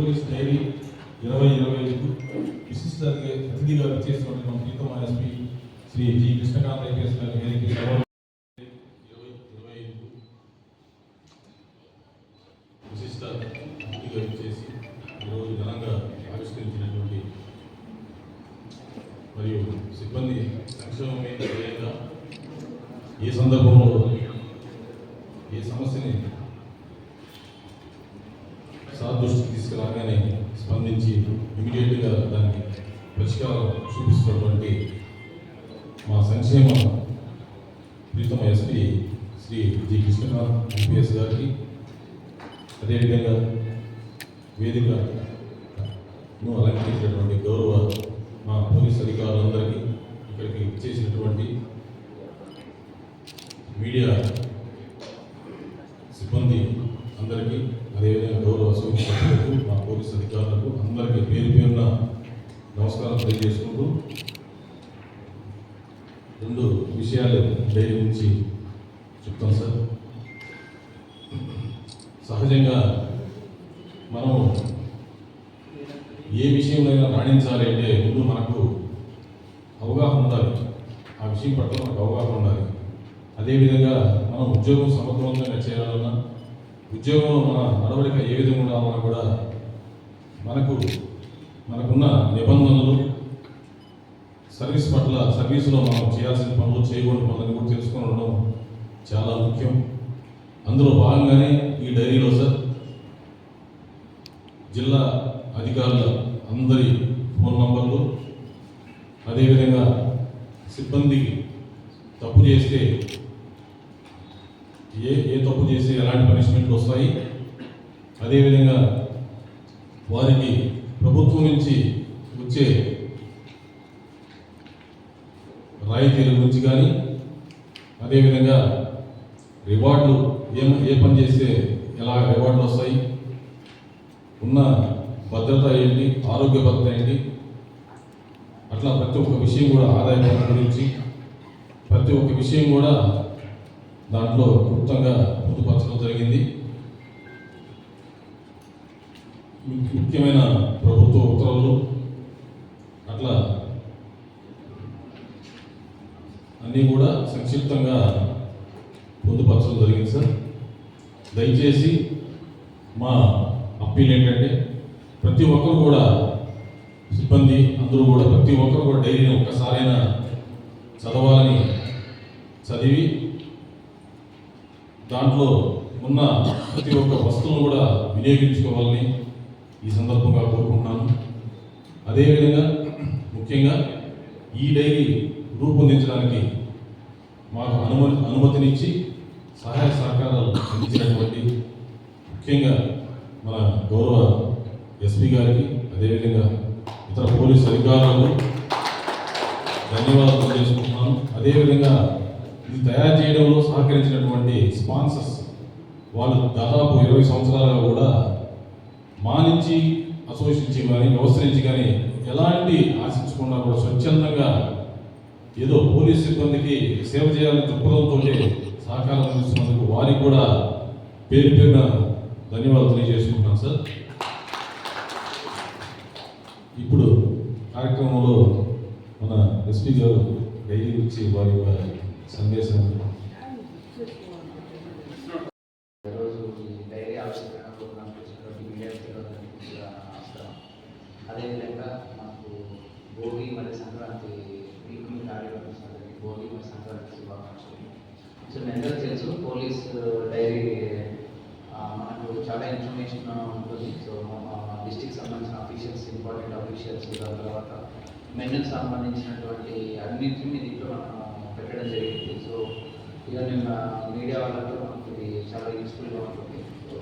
Police diary ఇరవై ఇరవై ఐదు విశిష్ట అతిథిగా చేస్తున్నటువంటి మన ప్రీతమ SP Shri G Krishnakanth IPS గారి ఇరవై ఇరవై ఐదు విశిష్ట అతిథిగా చేసి ఈరోజు ఘనంగా ఆవిష్కరించినటువంటి మరియు సిబ్బంది సంక్షేమమే ధ్యేయంగా ఏ సందర్భంలో ఏ సమస్యని సార్ రాగానే స్పందించి ఇమీడియట్గా దానికి పరిష్కారం చూపిస్తున్నటువంటి మా సంక్షేమ ప్రీతమ SP Shri G. Krishnakanth MPS గారికి అదేవిధంగా వేదికను అలంకరించినటువంటి గౌరవ మా పోలీస్ అధికారులందరికీ ఇక్కడికి చేసినటువంటి మీడియా సిబ్బంది అందరికీ పోలీస్ అధికారులకు అందరికీ పేరు పేరున నమస్కారం తెలియజేసుకుంటూ రెండు విషయాలు డైరీ గురించి చెప్తాం సార్. సహజంగా మనం ఏ విషయంలో రాణించాలి అంటే ముందు మనకు అవగాహన ఉండాలి. ఆ విషయం పట్ల మనకు అవగాహన ఉండాలి. అదేవిధంగా మనం ఉద్యోగం సమర్థవంతంగా చేయాలన్నా ఉద్యోగంలో మన నడవడిక ఏ విధంగా ఉండాలన్నా కూడా మనకు మనకున్న నిబంధనలు సర్వీస్ పట్ల సర్వీసులో మనం చేయాల్సిన పనులు చేయకూడని పనులను కూడా తెలుసుకొని ఉండడం చాలా ముఖ్యం. అందులో భాగంగానే ఈ డైరీలో సార్ జిల్లా అధికారుల అందరి ఫోన్ నంబర్లు అదేవిధంగా సిబ్బందికి తప్పు చేస్తే ఏ ఏ తప్పు చేస్తే ఎలాంటి పనిష్మెంట్లు వస్తాయి అదేవిధంగా వారికి ప్రభుత్వం నుంచి వచ్చే రాయితీల గురించి కానీ అదేవిధంగా రివార్డులు ఏం ఏ పని చేస్తే ఎలా రివార్డులు వస్తాయి ఉన్న భద్రత ఏంటి ఆరోగ్య భద్రత ఏంటి అట్లా ప్రతి ఒక్క విషయం కూడా ఆదాయ పన్ను గురించి ప్రతి ఒక్క విషయం కూడా దాంట్లో క్లుప్తంగా పొందుపరచడం జరిగింది. ముఖ్యమైన ప్రభుత్వ ఉత్తర్వులు. అట్లా అన్నీ కూడా సంక్షిప్తంగా పొందుపరచడం జరిగింది సార్. దయచేసి మా అప్పీల్ ఏంటంటే ప్రతి ఒక్కరు కూడా సిబ్బంది అందరూ కూడా ప్రతి ఒక్కరు కూడా డైరీని ఒక్కసారైనా చదవాలని చదివి దాంట్లో ఉన్న ప్రతి ఒక్క వస్తువును కూడా వినియోగించుకోవాలని ఈ సందర్భంగా కోరుకుంటున్నాను. అదేవిధంగా ముఖ్యంగా ఈ డైరీ రూపొందించడానికి మాకు అనుమతి అనుమతినిచ్చి సహాయ సహకారాలు అందించినటువంటి ముఖ్యంగా మన గౌరవ ఎస్పీ గారికి అదేవిధంగా ఇతర పోలీసు అధికారులకు ధన్యవాదాలు తెలియజేసుకుంటున్నాను. అదేవిధంగా ఇది తయారు చేయడంలో సహకరించినటువంటి స్పాన్సర్స్ వాళ్ళు దాదాపు ఇరవై సంవత్సరాలుగా కూడా మా నుంచి అసోసియేషన్ కానీ వ్యవస్థ నుంచి కానీ ఎలాంటి ఆశించకుండా కూడా స్వచ్ఛందంగా ఏదో పోలీస్ సిబ్బందికి సేవ చేయాలని దృక్పథంతో సహకారం అందిస్తున్నందుకు వారికి కూడా పేరు పేరున ధన్యవాదాలు తెలియజేసుకుంటున్నాను సార్. ఇప్పుడు కార్యక్రమంలో మన ఎస్పీ గారు డైలీ వచ్చి వారి యొక్క సందేశం ఈరోజు ఈ డైరీ ఆవిష్కరణ ప్రోగ్రామ్ వచ్చినటువంటి మీడియా మిత్రులందరికీ కూడా నమస్కారం అదేవిధంగా మాకు భోగి మరియు సంక్రాంతి వీక్ ఆడేవాళ్ళు కార్యక్రమం భోగి మరియు సంక్రాంతి శుభాకాంక్షలు. సో మీ అందరికీ తెలుసు పోలీస్ డైరీ మనకు చాలా ఇన్ఫర్మేషన్ ఉంటుంది. సో డిస్టిక్ సంబంధించిన అఫీషియల్స్ ఇంపార్టెంట్ అఫీషియల్స్ దాని తర్వాత మెన్యూకి సంబంధించినటువంటి అన్నింటినీ దీంట్లో మనం పెట్టడం జరిగింది. సో ఇక మేము మీడియా వాళ్ళతో మనకు ఇది చాలా యూస్ఫుల్గా ఉంటుంది. సో